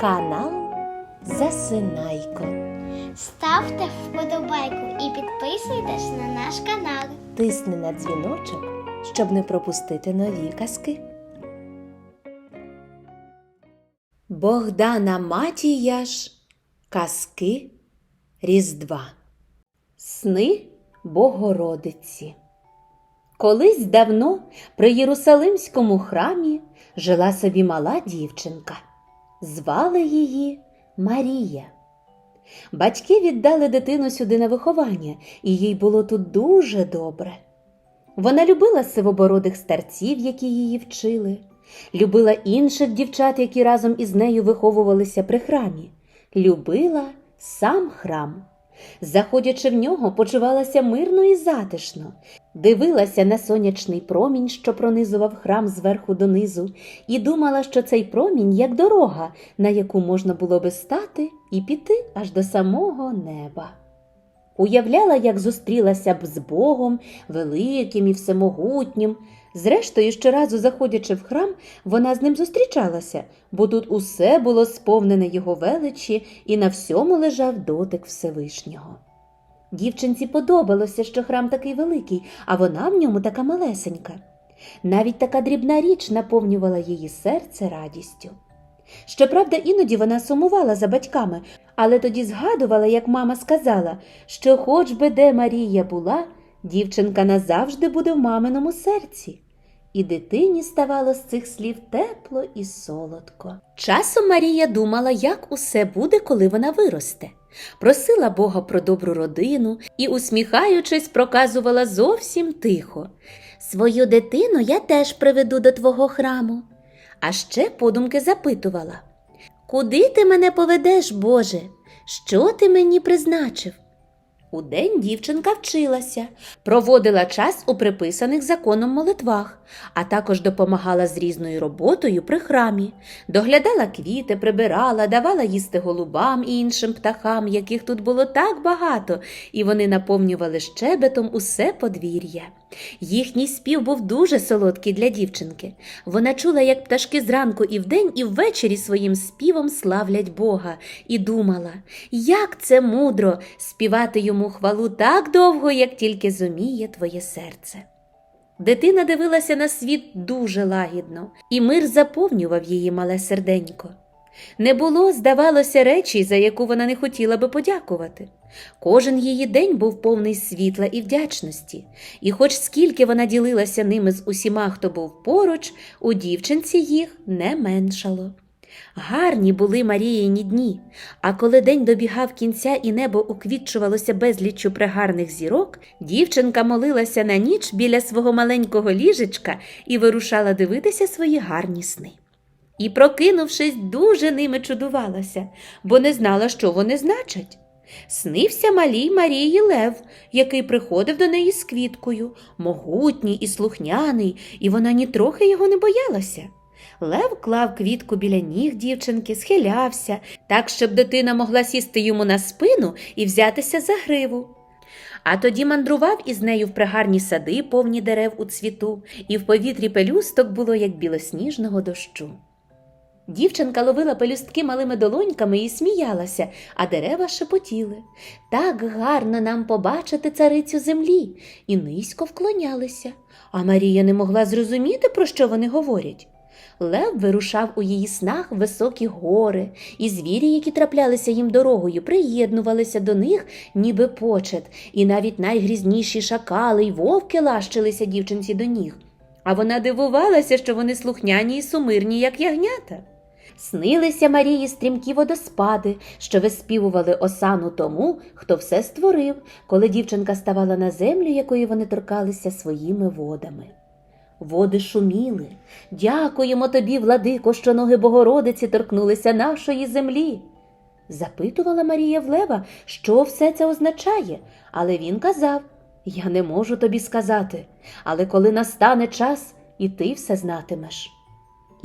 Канал Засинайко. Ставте вподобайку і підписуйтесь на наш канал. Тисни на дзвіночок, щоб не пропустити нові казки. Богдана Матіяш. Казки Різдва. Сни Богородиці. Колись давно при Єрусалимському храмі жила собі мала дівчинка. Звали її Марія. Батьки віддали дитину сюди на виховання, і їй було тут дуже добре. Вона любила сивобородих старців, які її вчили, любила інших дівчат, які разом із нею виховувалися при храмі, любила сам храм. Заходячи в нього, почувалася мирно і затишно, дивилася на сонячний промінь, що пронизував храм зверху донизу, і думала, що цей промінь як дорога, на яку можна було би стати і піти аж до самого неба. Уявляла, як зустрілася б з Богом, великим і всемогутнім. Зрештою, щоразу заходячи в храм, вона з ним зустрічалася, бо тут усе було сповнене його величі і на всьому лежав дотик Всевишнього. Дівчинці подобалося, що храм такий великий, а вона в ньому така малесенька. Навіть така дрібна річ наповнювала її серце радістю. Щоправда, іноді вона сумувала за батьками, але тоді згадувала, як мама сказала, що хоч би де Марія була, дівчинка назавжди буде в маминому серці. І дитині ставало з цих слів тепло і солодко. Часом Марія думала, як усе буде, коли вона виросте. Просила Бога про добру родину і, усміхаючись, проказувала зовсім тихо. Свою дитину я теж приведу до твого храму. А ще подумки запитувала Куди ти мене поведеш, Боже? Що ти мені призначив? Удень дівчинка вчилася, проводила час у приписаних законом молитвах, а також допомагала з різною роботою при храмі, доглядала квіти, прибирала, давала їсти голубам і іншим птахам, яких тут було так багато, і вони наповнювали щебетом усе подвір'я. Їхній спів був дуже солодкий для дівчинки. Вона чула, як пташки зранку і вдень, і ввечері своїм співом славлять Бога, і думала, як це мудро співати йому хвалу так довго, як тільки зуміє твоє серце. Дитина дивилася на світ дуже лагідно, і мир заповнював її мале серденько. Не було, здавалося, речі, за яку вона не хотіла би подякувати. Кожен її день був повний світла і вдячності, і хоч скільки вона ділилася ними з усіма, хто був поруч, у дівчинці їх не меншало. Гарні були Маріїні дні, а коли день добігав кінця і небо уквітчувалося безліччю пригарних зірок, дівчинка молилася на ніч біля свого маленького ліжечка і вирушала дивитися свої гарні сни. І, прокинувшись, дуже ними чудувалася, бо не знала, що вони значать. Снився малій Марії Лев, який приходив до неї з квіткою, могутній і слухняний, і вона нітрохи його не боялася. Лев клав квітку біля ніг дівчинки, схилявся, так, щоб дитина могла сісти йому на спину і взятися за гриву. А тоді мандрував із нею в пригарні сади, повні дерев у цвіту, і в повітрі пелюсток було, як білосніжного дощу. Дівчинка ловила пелюстки малими долоньками і сміялася, а дерева шепотіли. Так гарно нам побачити царицю землі, і низько вклонялися. А Марія не могла зрозуміти, про що вони говорять. Лев вирушав у її снах високі гори, і звірі, які траплялися їм дорогою, приєднувалися до них, ніби почет, і навіть найгрізніші шакали й вовки лащилися дівчинці до ніг. А вона дивувалася, що вони слухняні й сумирні, як ягнята. Снилися Марії стрімкі водоспади, що виспівували осану тому, хто все створив, коли дівчинка ставала на землю, якої вони торкалися своїми водами. Води шуміли. Дякуємо тобі, владико, що ноги Богородиці торкнулися нашої землі. Запитувала Марія в Лева, що все це означає, але він казав Я не можу тобі сказати, але коли настане час, і ти все знатимеш.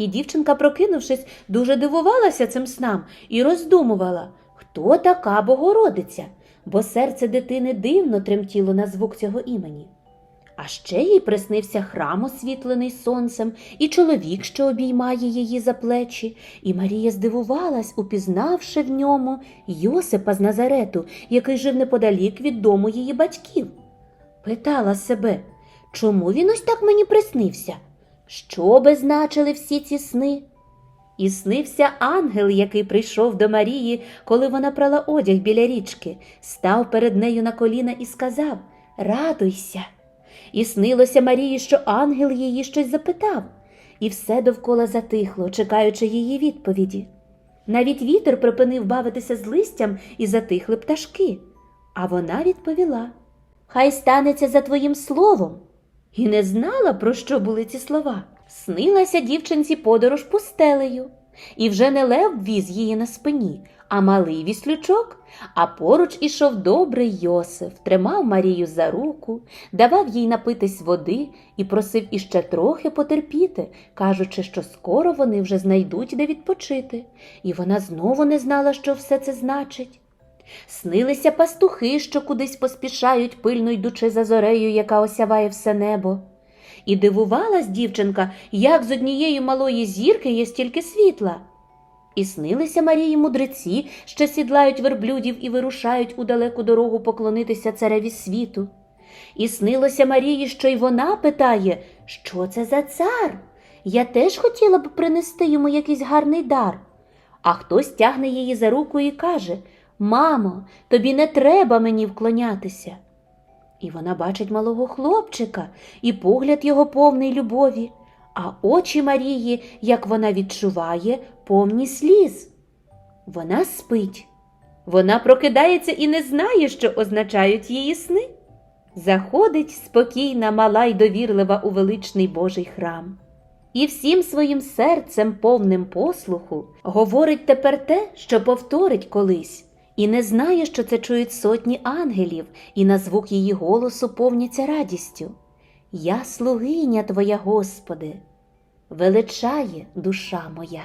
І дівчинка, прокинувшись, дуже дивувалася цим снам і роздумувала, хто така Богородиця, бо серце дитини дивно тремтіло на звук цього імені. А ще їй приснився храм, освітлений сонцем, і чоловік, що обіймає її за плечі, і Марія здивувалась, упізнавши в ньому Йосипа з Назарету, який жив неподалік від дому її батьків. Питала себе, чому він ось так мені приснився? Що би значили всі ці сни? І снився ангел, який прийшов до Марії, коли вона прала одяг біля річки, став перед нею на коліна і сказав Радуйся. І снилося Марії, що ангел її щось запитав, і все довкола затихло, чекаючи її відповіді. Навіть вітер припинив бавитися з листям і затихли пташки. А вона відповіла Хай станеться за твоїм словом. І не знала, про що були ці слова. Снилася дівчинці подорож пустелею, і вже не лев віз її на спині, а малий віслючок, а поруч ішов добрий Йосиф, тримав Марію за руку, давав їй напитись води і просив іще трохи потерпіти, кажучи, що скоро вони вже знайдуть де відпочити, і вона знову не знала, що все це значить. Снилися пастухи, що кудись поспішають, пильно йдучи за зорею, яка осяває все небо. І дивувалась дівчинка, як з однієї малої зірки є стільки світла. І снилися Марії мудреці, що сідлають верблюдів і вирушають у далеку дорогу поклонитися цареві світу. І снилося Марії, що й вона питає, що це за цар? Я теж хотіла б принести йому якийсь гарний дар. А хтось тягне її за руку і каже Мамо, тобі не треба мені вклонятися. І вона бачить малого хлопчика, і погляд його повний любові, а очі Марії, як вона відчуває, повні сліз. Вона спить. Вона прокидається і не знає, що означають її сни. Заходить спокійна, мала й довірлива у величний Божий храм. І всім своїм серцем, повним послуху, говорить тепер те, що повторить колись, і не знає, що це чують сотні ангелів, і на звук її голосу повняться радістю. Я слугиня Твоя, Господи, величає душа моя.